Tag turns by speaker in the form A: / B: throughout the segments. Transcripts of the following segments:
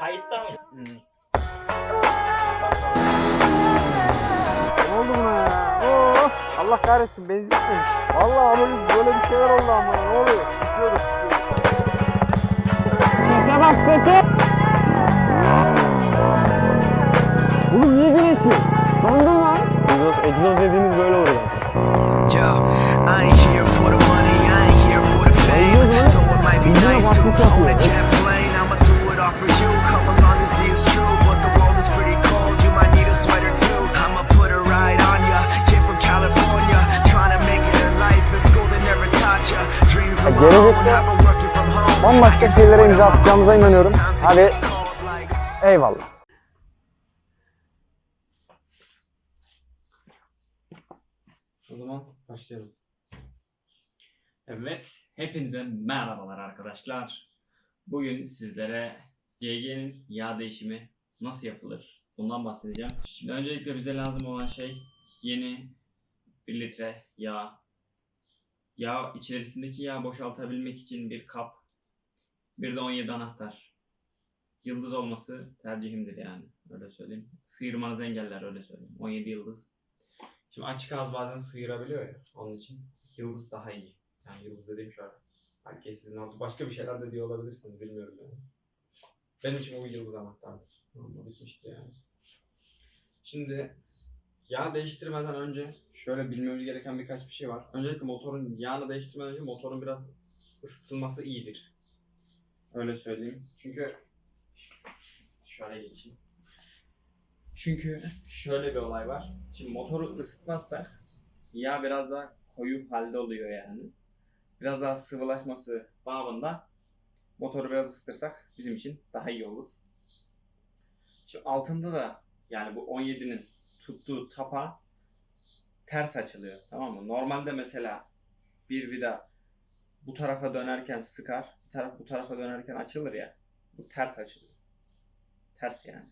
A: Kayıtta mı?
B: Ne oldu buna ya? Oo, Allah kahretsin benzin bitmemiş. Vallahi böyle, böyle bir şeyler oldu ama ne oluyor? Düşüyoruz. Sese bak sese. Oğlum niye güneşli? Dondun lan. Egzoz, egzoz dediğiniz böyle olur zaten.
C: Yo, I ain't here for the money, I ain't here for the fame. Though it might be nice to own a jet it's true, but the world is pretty cold. You might need a sweater too. I'ma put it right on ya. Kid from California, trying to make it in life. In school they never taught ya. Dreams alone,
B: gelecekte
C: I've been working from home.
B: Bambaşka şeylere imza atacağımıza inanıyorum. Hadi eyvallah.
A: O zaman başlayalım. Evet, hepinize merhabalar arkadaşlar. Bugün sizlere CG'nin yağ değişimi nasıl yapılır? Bundan bahsedeceğim. Şimdi öncelikle bize lazım olan şey yeni 1 litre yağ. Yağ içerisindeki yağ boşaltabilmek için bir kap. Bir de 17 anahtar. Yıldız olması tercihimdir yani. Öyle söyleyeyim. Sıyırmanızı engeller öyle söyleyeyim. 17 yıldız. Şimdi açık ağız bazen sıyırabiliyor ya. Onun için yıldız daha iyi. Yani yıldız dediğim şöyle. Belki sizin orada başka bir şeyler de diyor olabilirsiniz bilmiyorum yani. Benim için bu yıldız anahtardır. Bitmiştir yani. Şimdi yağ değiştirmeden önce şöyle bilmemiz gereken birkaç bir şey var. Öncelikle motorun yağını değiştirmeden önce motorun biraz ısıtılması iyidir. Öyle söyleyeyim. Çünkü şöyle geçeyim. Çünkü şöyle bir olay var. Şimdi motoru ısıtmazsak yağ biraz daha koyu halde oluyor yani. Biraz daha sıvılaşması babında motoru biraz ısıtırsak bizim için daha iyi olur. Şimdi altında da yani bu 17'nin tuttuğu tapa ters açılıyor tamam mı? Normalde mesela bir vida bu tarafa dönerken sıkar, bir taraf bu tarafa dönerken açılır ya. Bu ters açılıyor. Ters yani.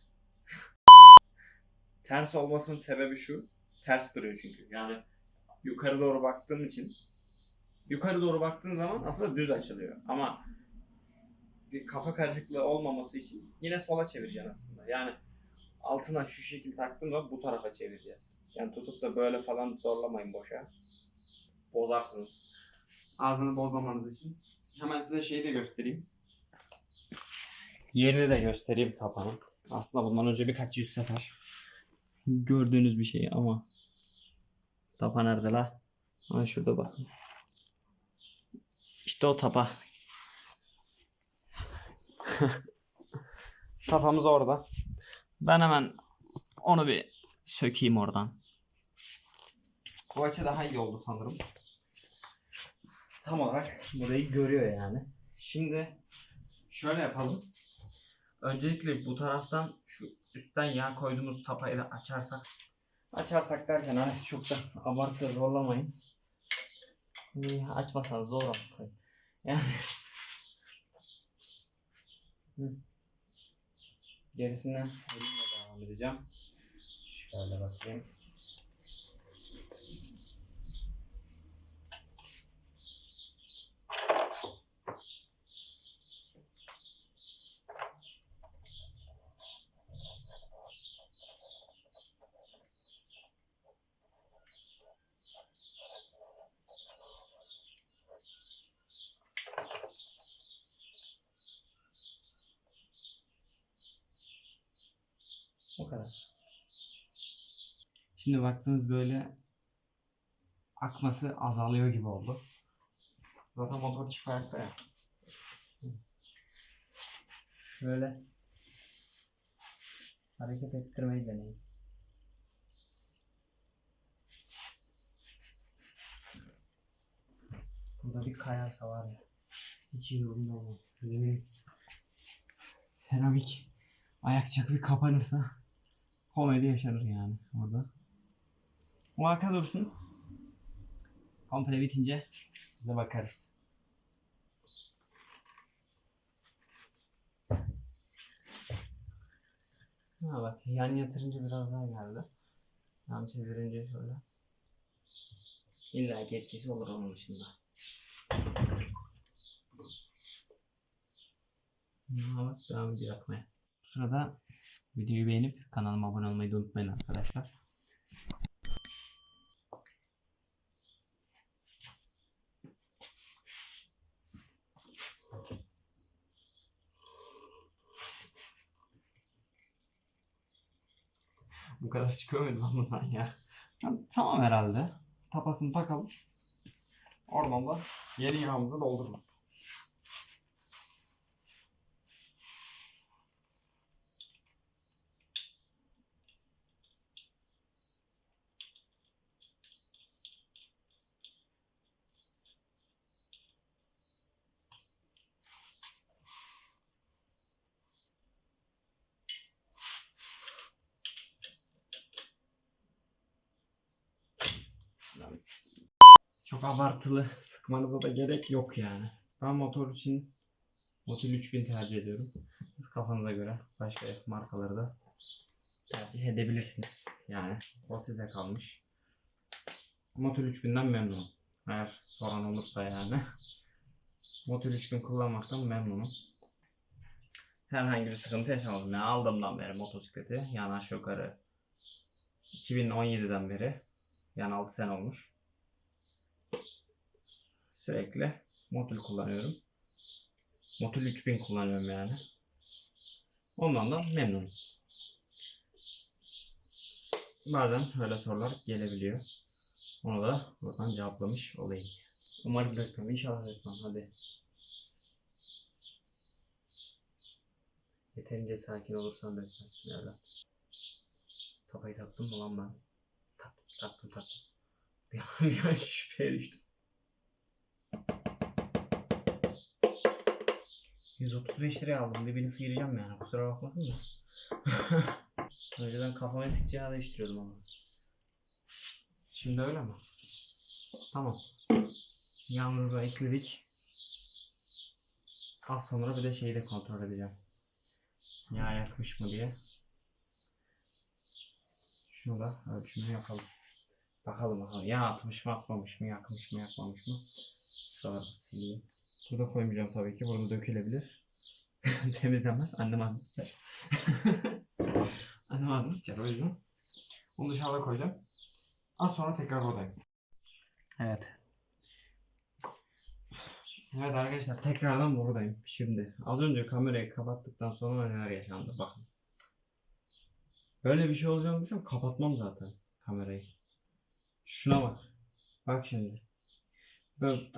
A: ters olmasının sebebi şu. Ters duruyor çünkü. Yani yukarı doğru baktığım için yukarı doğru baktığın zaman aslında düz açılıyor. Ama bir kafa karışıklığı olmaması için yine sola çevireceksin aslında. Yani altına şu şekil taktığım zaman bu tarafa çevireceğiz. Yani tutup da böyle falan zorlamayın boşa. Bozarsınız. Ağzını bozmamanız için. Hemen size şeyi de göstereyim. Yerini de göstereyim tapanın. Aslında bundan önce birkaç yüz sefer gördüğünüz bir şey ama tapa nerede la? Ha şurada bakın. İşte o tapa. Tapamız orada. Ben hemen onu bir sökeyim oradan. Bu açı daha iyi oldu sanırım. Tam olarak burayı görüyor yani. Şimdi şöyle yapalım. Öncelikle bu taraftan şu üstten yağ koyduğumuz tapayı da açarsak açarsak derken hani çok da abartı zorlamayın. Açmasanız zor olur. Yani Hı. elimle devam edeceğim. Şöyle bakayım. O kadar. Şimdi baktığınız böyle akması azalıyor gibi oldu. Zaten motor çift ayakta ya. Şöyle hareket ettirmeyi deneyin. Burada bir kayarsa var ya. Hiç iyi durumda olmaz. Zemin seramik ayak çakı bir kapanırsa komedi yaşanır yani orada. O arka dursun. Komple bitince biz de bakarız. Ha bak yan yatırınca biraz daha geldi. Yan çevirince şöyle. İlla ki etkisi olur onun dışında. Ama devam ediyor akmaya. Sırada videoyu beğenip kanalıma abone olmayı da unutmayın arkadaşlar. Bu kadar çıkıyor muydu lan bundan ya? Tamam herhalde. Tapasını takalım. Oradan da yeni yağımızı doldururuz. Lan sikeyim. Çok abartılı sıkmanıza da gerek yok yani. Ben motor için Motul 3000 tercih ediyorum. Siz kafanıza göre başka markaları da tercih edebilirsiniz. Yani o size kalmış. Motul 3000'den memnunum. Eğer soran olursa yani. Motul 3000 kullanmaktan memnunum. Herhangi bir sıkıntı yaşamadım. Yani aldığımdan beri motosikleti yani aşağı yukarı 2017'den beri yani 6 sene olmuş. Sürekli Motul kullanıyorum. Motul 3000 kullanıyorum yani. Ondan da memnunum. Bazen öyle sorular gelebiliyor. Onu da buradan cevaplamış olayım. Umarım dökmem. İnşallah dökmem. Hadi. Yeterince sakin olursan dökmezsin evlat. Tapayı taktım mı lan ben? Taktım, taktım, taktım. Bir an, bir an şüpheye düştüm. 135 liraya aldım. Bir beni sıyıracağım yani. Kusura bakmasın da. Önceden kafama eskiceye yağ değiştiriyordum ama. Şimdi öyle mi? Tamam. Yalnız da ekledik. Az sonra bir de şeyi de kontrol edeceğim. Yağ yakmış mı diye. Şunu da ölçümünü yapalım. Bakalım bakalım. Yağ atmış mı atmamış mı yakmış mı yakmamış mı. Şuraları sileyim. Burada koymayacağım tabii ki. Burada dökülebilir. Temizlenmez. Annem ağzını sıçar. Annem ağzını sıçar o yüzden. Onu dışarıda koyacağım. Az sonra tekrar buradayım. Evet. Evet arkadaşlar tekrardan buradayım. Şimdi az önce kamerayı kapattıktan sonra neler yaşandı bakın. Böyle bir şey olacağını bilsem kapatmam zaten kamerayı. Şuna bak. Bak şimdi.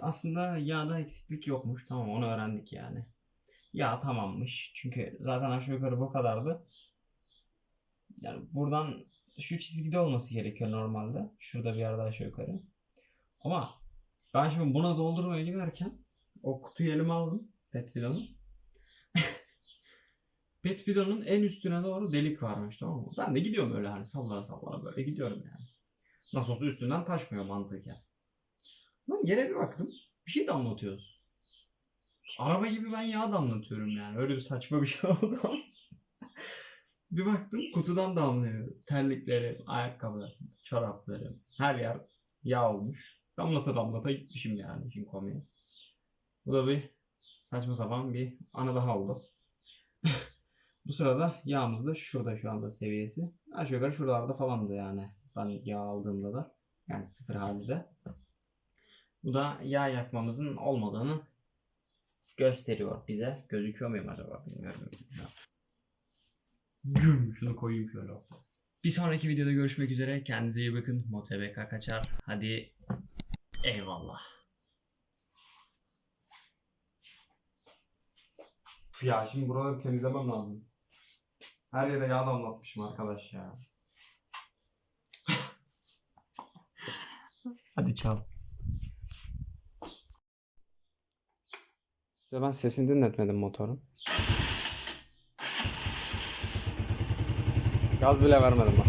A: Aslında yağda eksiklik yokmuş. Tamam onu öğrendik yani. Yağ tamammış. Çünkü zaten aşağı yukarı bu kadardı. Yani buradan şu çizgide olması gerekiyor normalde. Şurada bir yerde aşağı yukarı. Ama ben şimdi buna doldurmaya giderken o kutuyu elime aldım. Pet bidonu. Pet bidonun en üstüne doğru delik varmış tamam mı? Ben de gidiyorum öyle hani sallara sallara böyle gidiyorum yani. Nasıl olsa üstünden taşmıyor mantıken. Lan yere bir baktım. Bir şey damlatıyoruz. Araba gibi ben yağ damlatıyorum yani. Öyle bir saçma bir şey oldu. bir baktım kutudan damlıyor. Terliklerim, ayakkabılarım, çoraplarım. Her yer yağ olmuş. Damlata damlata gitmişim yani işin komiği. Bu da bir saçma sapan bir anı daha oldu. Bu sırada yağımız da şurada şu anda seviyesi. Aşağı yukarı şuralarda falandı yani. Ben yağ aldığımda da. Yani sıfır halde. Bu da yağ yakmamızın olmadığını gösteriyor bize. Gözüküyor muyum acaba bilmiyorum. Güm şunu koyayım şöyle. Bir sonraki videoda görüşmek üzere. Kendinize iyi bakın. Motebeka kaçar. Hadi eyvallah. Ya şimdi buraları temizlemem lazım. Her yere yağ damlatmışım arkadaş ya. Hadi çal. Size ben sesini dinletmedim motorun. Gaz bile vermedim ben.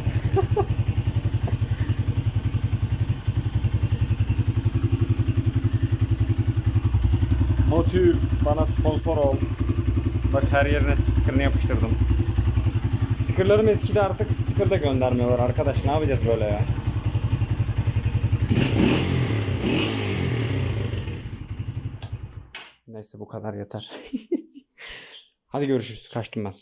A: Motor bana sponsor ol. Bak her yerine sticker'ını yapıştırdım. Sticker'larım eskidi artık sticker da göndermiyorlar arkadaş ne yapacağız böyle ya? Neyse bu kadar yeter. Hadi görüşürüz. Kaçtım ben.